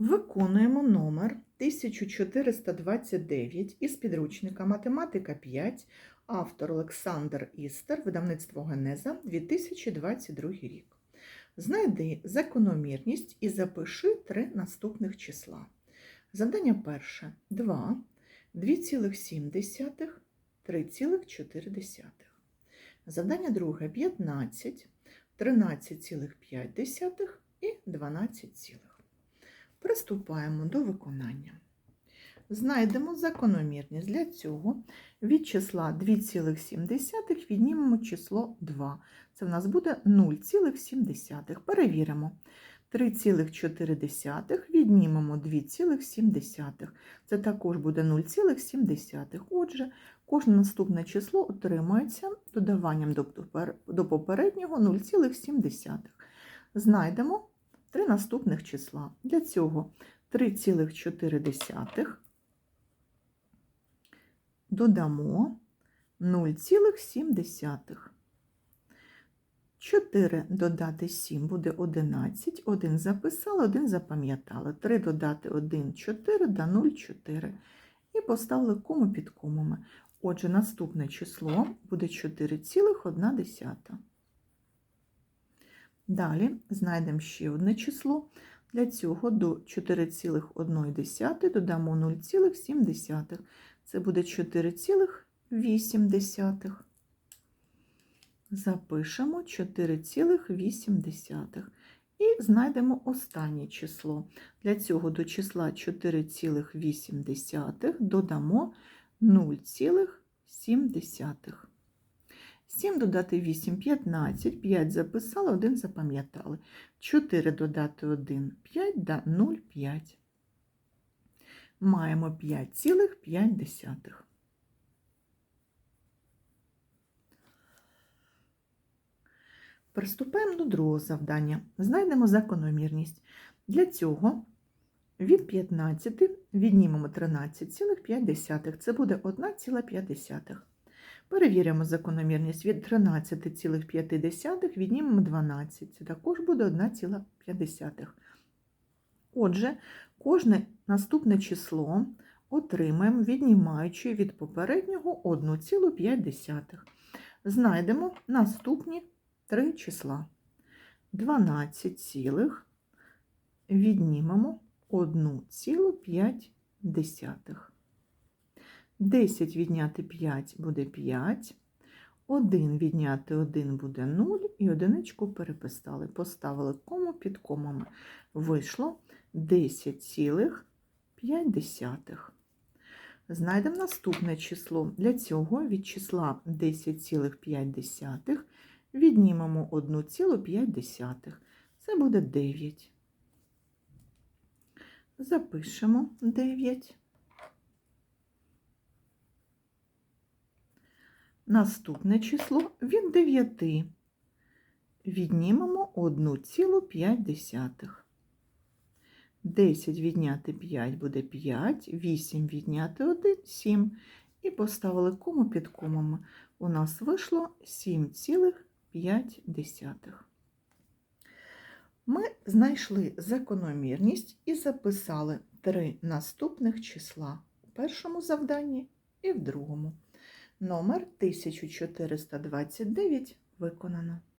Виконуємо номер 1429 із підручника Математика 5, автор Олександр Істер, видавництво Генеза, 2022 рік. Знайди закономірність і запиши три наступних числа. Завдання перше 2, 2,7, 3,4. Завдання друге 15, 13,5 і 12, цілих. Приступаємо до виконання. Знайдемо закономірність. Для цього від числа 2,7 віднімемо число 2. Це в нас буде 0,7. Перевіримо. 3,4 віднімемо 2,7. Це також буде 0,7. Отже, кожне наступне число отримається додаванням до попереднього 0,7. Знайдемо три наступних числа. Для цього 3,4 додамо 0,7. 4 додати 7 буде 11, 1 записали, 1 запам'ятали. 3 додати 1 4 да 0 4. І поставили кому під комами. Отже, наступне число буде 4,1. Далі знайдемо ще одне число. Для цього до 4,1 додамо 0,7. Це буде 4,8. Запишемо 4,8. І знайдемо останнє число. Для цього до числа 4,8 додамо 0,7. 7 додати 8 15, 5 записали, 1 запам'ятали. 4 додати 1 5 да 0,5. Маємо 5,5. Приступаємо до другого завдання. Знайдемо закономірність. Для цього від 15 віднімемо 13,5. Це буде 1,5. Перевіримо закономірність від 13,5 віднімемо 12. Це також буде 1,5. Отже, кожне наступне число отримаємо, віднімаючи від попереднього 1,5. Знайдемо наступні три числа. 12 цілих віднімемо 1,5. 10 відняти 5 буде 5. 1 відняти 1 буде 0, і одиничку переписали. Поставили кому під комами. Вийшло 10,5. Знайдемо наступне число. Для цього від числа 10,5 віднімемо 1,5. Це буде 9. Запишемо 9. Наступне число від 9. Віднімемо 1,5. 10 відняти 5 буде 5, 8 відняти 1 7. І поставили кому під комами. У нас вийшло 7,5. Ми знайшли закономірність і записали три наступних числа у першому завданні і в другому. Номер 1429 виконано.